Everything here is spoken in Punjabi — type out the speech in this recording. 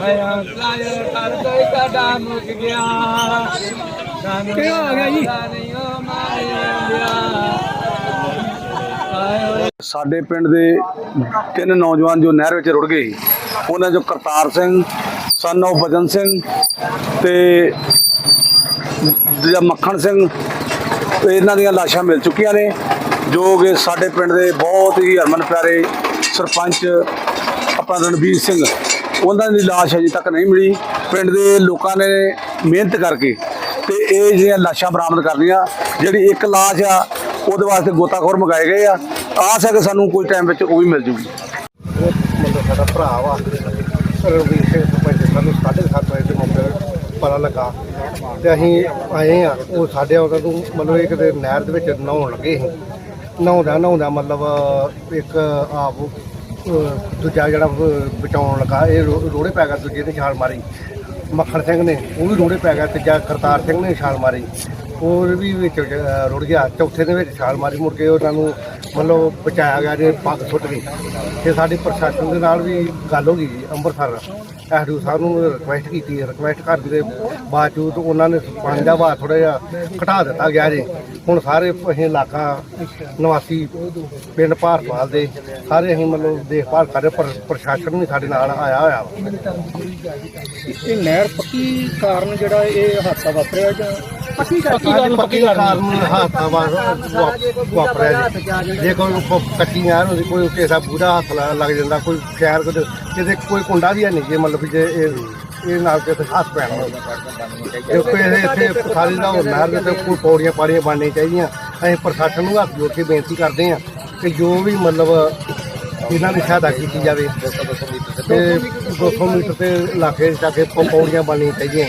ਆਇਆ ਲਾਇਰ ਕਰ ਕੋਈ ਕਾਡਾ ਮੁੱਕ ਗਿਆ ਕੀ ਹੋ ਗਿਆ ਜੀ ਸਾਡੇ ਪਿੰਡ ਦੇ ਤਿੰਨ ਨੌਜਵਾਨ ਜੋ ਨਹਿਰ ਵਿੱਚ ਰੁੜ ਗਏ ਸੀ, ਉਹਨਾਂ ਚੋਂ ਕਰਤਾਰ ਸਿੰਘ ਸਨ of ਬਜਨ ਸਿੰਘ ਤੇ ਦੂਜਾ ਮੱਖਣ ਸਿੰਘ ਇਹਨਾਂ ਦੀਆਂ ਲਾਸ਼ਾਂ ਮਿਲ ਚੁੱਕੀਆਂ ਨੇ ਜੋ ਕਿ ਸਾਡੇ ਪਿੰਡ ਦੇ ਬਹੁਤ ਹੀ ਹਰਮਨ ਪਿਆਰੇ ਸਰਪੰਚ ਆਪਣਾ ਰਣਵੀਰ ਸਿੰਘ ਉਹਨਾਂ ਦੀ ਲਾਸ਼ ਅਜੇ ਤੱਕ ਨਹੀਂ ਮਿਲੀ। ਪਿੰਡ ਦੇ ਲੋਕਾਂ ਨੇ ਮਿਹਨਤ ਕਰਕੇ ਤੇ ਇਹ ਜਿਹੜੀਆਂ ਲਾਸ਼ਾਂ ਬਰਾਮਦ ਕਰਨੀਆਂ, ਜਿਹੜੀ ਇੱਕ ਲਾਸ਼ ਆ, ਉਹਦੇ ਵਾਸਤੇ ਗੋਤਾਖੋਰ ਮੰਗਾਏ ਗਏ ਆ। ਆਸ ਹੈ ਕਿ ਸਾਨੂੰ ਕੋਈ ਟਾਈਮ ਵਿੱਚ ਉਹ ਵੀ ਮਿਲ ਜੂਗੀ। ਉਹ ਮਤਲਬ ਸਾਡਾ ਭਰਾ ਵਾ ਰਣਵੀਰ ਸਿੰਘ ਸਰਪੰਚ ਸਾਨੂੰ ਸਾਢੇ ਕੁ ਸੱਤ ਵਜੇ ਦੇ ਮੌਕੇ ਪਤਾ ਲੱਗਾ। ਤੇ ਅਸੀਂ ਆਏ ਆ, ਉਹ ਸਾਡੇ ਉਹਨਾਂ ਨੂੰ ਮਤਲਬ ਇੱਕ ਕਿਤੇ ਨਹਿਰ ਦੇ ਵਿੱਚ ਨਹਾਉਣ ਲੱਗੇ ਸੀ। ਨਹਾਉਂਦਾ ਨਹਾਉਂਦਾ ਮਤਲਬ ਇੱਕ ਆਪ ਦੂਜਾ ਜਿਹੜਾ ਅਹ, ਬਚਾਉਣ ਲੱਗਾ ਇਹ ਰੋ- ਰੋੜੇ ਪੈ ਗਿਆ ਦੂਜੇ ਨੇ ਛਾਲ ਮਾਰੀ। ਮੱਖਣ ਸਿੰਘ ਨੇ ਉਹ ਵੀ ਰੋੜੇ ਪੈ ਗਿਆ ਤੀਜਾ ਕਰਤਾਰ ਸਿੰਘ ਨੇ ਛਾਲ ਮਾਰੀ। ਉਹ ਵੀ ਵਿੱਚ ਰੁੜ ਗਿਆ ਚੌਥੇ ਦੇ ਵਿੱਚ ਛਾਲ ਮਾਰੀ ਮੁੜ ਕੇ ਉਹਨਾਂ ਨੂੰ ਮਤਲਬ ਪਹੁੰਚਾਇਆ ਗਿਆ ਜੇ ਪੱਗ ਸੁੱਟ ਗਈ ਤੇ ਸਾਡੇ ਪ੍ਰਸ਼ਾਸਨ ਦੇ ਨਾਲ ਵੀ ਗੱਲ ਹੋ ਗਈ ਜੀ ਅੰਮ੍ਰਿਤਸਰ ਐਸਡੀਓ ਸਾਹਿਬ ਨੂੰ ਰਿਕੁਐਸਟ ਕੀਤੀ ਰਿਕੁਐਸਟ ਕਰਨ ਦੇ ਬਾਵਜੂਦ ਉਹਨਾਂ ਨੇ ਪਾਣੀ ਦਾ ਵਹਾਅ ਥੋੜਾ ਜਿਹਾ ਘਟਾ ਦਿੱਤਾ ਗਿਆ ਜੀ। ਹੁਣ ਸਾਰੇ ਅਸੀਂ ਇਲਾਕਾ ਨਿਵਾਸੀ ਪਿੰਡ ਭਾਰਤਵਾਲ ਦੇ, ਸਾਰੇ ਅਸੀਂ ਮਤਲਬ ਦੇਖਭਾਲ ਕਰ ਰਹੇ ਪਰ ਪ੍ਰਸ਼ਾਸਨ ਵੀ ਸਾਡੇ ਨਾਲ ਆਇਆ ਹੋਇਆ ਇਹ ਨਹਿਰ ਪੱਕੀ ਕਾਰਨ ਜਿਹੜਾ ਇਹ ਹਾਦਸਾ ਵਾਪਰਿਆ ਜਾਂ ਪੱਕੀ ਪੱਕੀ ਅੱਜ ਪੱਕੀ ਕਾਰਨ ਹਾਦਸਾ ਵਾ- ਵਾ- ਵਾਪਰਿਆ ਜੀ। ਜੇ। ਕੋਈ ਪ- ਕੱਚੀ ਨਹਿਰ ਹੁੰਦੀ ਕੋਈ ਕਿਸੇ ਬੂੜਾ ਹੱਥ ਲਾ- ਲੱਗ ਜਾਂਦਾ ਕੋਈ ਖੈਰ ਕਿਤੇ ਕਿਤੇ ਕੋਈ ਕੁੰਡਾ ਵੀ ਹੈ ਨਹੀਂ ਜੇ ਮਤਲਬ ਵੀ ਜੇ ਇਹ ਇਹ ਨਾਲ ਕਿਤੇ ਹੱਥ ਪੈਣਾ ਜੇ ਕੋਈ ਇਹ ਇੱਥੇ ਸਾਰੀ ਦਾ ਉਹ ਨਹਿਰ ਦੇ ਤੇ ਕੋਈ ਪੌੜੀਆਂ ਪਾੜੀਆਂ ਬਣਨੀਆਂ ਚਾਹੀਦੀਆਂ ਅਸੀਂ ਪ੍ਰਸ਼ਾਸਨ ਨੂੰ ਹੱਥ ਜੋੜ ਕੇ ਬੇਨਤੀ ਕਰਦੇ ਹਾਂ ਕਿ ਜੋ ਵੀ ਮਤਲਬ ਇਹਨਾਂ ਦੀ ਸਹਾਇਤਾ ਕੀਤੀ ਜਾਵੇ ਤੇ 200 ਮੀਟਰ ਤੇ ਇਲਾਕੇ ਜਾ ਕੇ ਪੌੜੀਆਂ ਬਣਨੀਆਂ ਚਾਹੀਦੀਆਂ।